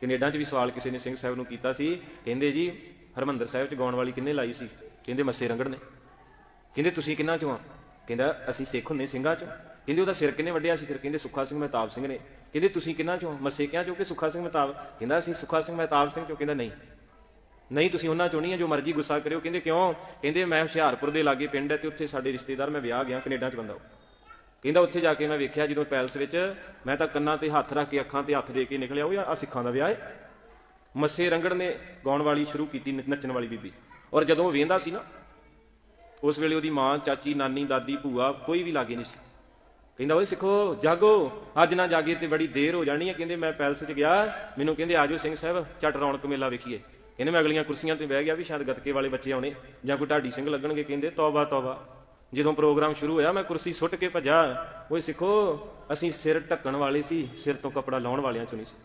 Canada 'ਚ ਵੀ ਸਵਾਲ ਕਿਸੇ ਨੇ ਸਿੰਘ ਸਾਹਿਬ ਨੂੰ ਕੀਤਾ ਸੀ, ਕਹਿੰਦੇ ਜੀ, ਹਰਮੰਦਰ ਸਾਹਿਬ 'ਚ ਗਾਉਣ ਵਾਲੀ ਕਿੰਨੇ ਲਾਈ ਸੀ? ਕਹਿੰਦੇ ਮੱਸੇ ਰੰਗੜ ਨੇ। ਕਹਿੰਦੇ ਤੁਸੀਂ ਕਿੰਨਾ ਚੋਂ ਆ? ਕਹਿੰਦਾ ਅਸੀਂ ਸਿੱਖ ਹੁੰਨੇ ਸਿੰਘਾਂ ਚੋਂ। ਕਹਿੰਦੇ ਉਹਦਾ ਸਿਰ ਕਿੰਨੇ ਵੱਢਿਆ ਸੀ ਫਿਰ? ਕਹਿੰਦੇ ਸੁੱਖਾ ਸਿੰਘ ਮਹਿਤਾਬ ਸਿੰਘ ਨੇ। ਕਹਿੰਦੇ ਤੁਸੀਂ ਕਿੰਨਾ ਚੋਂ? ਮੱਸੇ ਕਿਹਾਂ ਚੋਂ ਕਿ ਸੁੱਖਾ ਸਿੰਘ ਮਹਿਤਾਬ? ਕਹਿੰਦਾ ਅਸੀਂ ਸੁੱਖਾ ਸਿੰਘ ਮਹਿਤਾਬ ਸਿੰਘ ਚੋਂ। ਕਹਿੰਦਾ ਨਹੀਂ। ਨਹੀਂ, ਤੁਸੀਂ ਉਹਨਾਂ ਚੋਂ ਨਹੀਂ ਆ ਜੋ ਮਰਜ਼ੀ ਗੁੱਸਾ ਕਰਿਓ। ਕਹਿੰਦੇ ਕਿਉਂ? ਕਹਿੰਦੇ ਮੈਂ ਹੁਸ਼ਿਆਰਪੁਰ ਦੇ ਲਾਗੇ ਪਿੰਡ ਹੈ ਤੇ ਉੱਥੇ ਸਾਡੇ ਰਿਸ਼ਤੇਦਾਰ ਮੈਂ ਵਿਆਹ ਗਿਆ, ਕੈਨੇਡਾ 'ਚ ਬੰਦਾ ਉਹ। ਕਹਿੰਦਾ ਉੱਥੇ ਜਾ ਕੇ ਮੈਂ ਵੇਖਿਆ ਜਦੋਂ ਪੈਲਸ ਵਿੱਚ ਮੈਂ ਤਾਂ ਕੰਨਾਂ ਤੇ ਹੱਥ ਰੱਖ ਕੇ ਅੱਖਾਂ ਤੇ ਹੱਥ ਦੇ ਕੇ ਨਿਕਲਿਆ, ਉਹ ਆ ਸਿੱਖਾਂ ਦਾ ਵਿਆਹ ਹੈ ਮੱਸੇ ਰੰਗੜ ਨੇ ਗਾਉਣ ਵਾਲੀ ਸ਼ੁਰੂ ਕੀਤੀ ਨੱਚਣ ਵਾਲੀ ਬੀਬੀ। ਔਰ ਜਦੋਂ ਉਹ ਵੇਂਦਾ ਸੀ ਨਾ, ਉਸ ਵੇਲੇ ਉਹਦੀ ਮਾਂ, ਚਾਚੀ, ਨਾਨੀ, ਦਾਦੀ, ਭੂਆ ਕੋਈ ਵੀ ਲਾਗੇ ਨਹੀਂ ਸੀ। ਕਹਿੰਦਾ, ਓਏ ਸਿੱਖੋ, ਜਾਗੋ, ਅੱਜ ਨਾ ਜਾਗੇ ਤੇ ਬੜੀ ਦੇਰ ਹੋ ਜਾਣੀ ਹੈ ਕਹਿੰਦੇ, ਮੈਂ ਪੈਲਸ 'ਚ ਗਿਆ, ਮੈਨੂੰ ਕਹਿੰਦੇ ਆਜੋ ਸਿੰਘ ਸਾਹਿਬ ਝਟ ਰੌਣਕ ਮੇਲਾ ਵੇਖੀਏ। ਕਹਿੰਦੇ, ਮੈਂ ਅਗਲੀਆਂ ਕੁਰਸੀਆਂ ਤੇ ਬਹਿ ਗਿਆ ਵੀ ਸ਼ਾਇਦ ਗੱਤਕੇ ਵਾਲੇ ਬੱਚੇ ਆਉਣੇ ਜਾਂ ਕੋਈ ਢਾਡੀ ਸਿੰਘ ਲੱਗਣਗੇ। ਕਹਿੰਦੇ, ਤੌਬਾ ਤੌਬਾ। ਜਦੋਂ ਪ੍ਰੋਗਰਾਮ ਸ਼ੁਰੂ ਹੋਇਆ, ਮੈਂ ਕੁਰਸੀ ਸੁੱਟ ਕੇ ਭੱਜਾ। ਓਏ ਸਿੱਖੋ, ਅਸੀਂ ਸਿਰ ਢੱਕਣ ਵਾਲੇ ਸੀ, ਸਿਰ ਤੋਂ ਕੱਪੜਾ ਲਾਉਣ ਵਾਲਿਆਂ ਚੋਂ ਨਹੀਂ ਸੀ।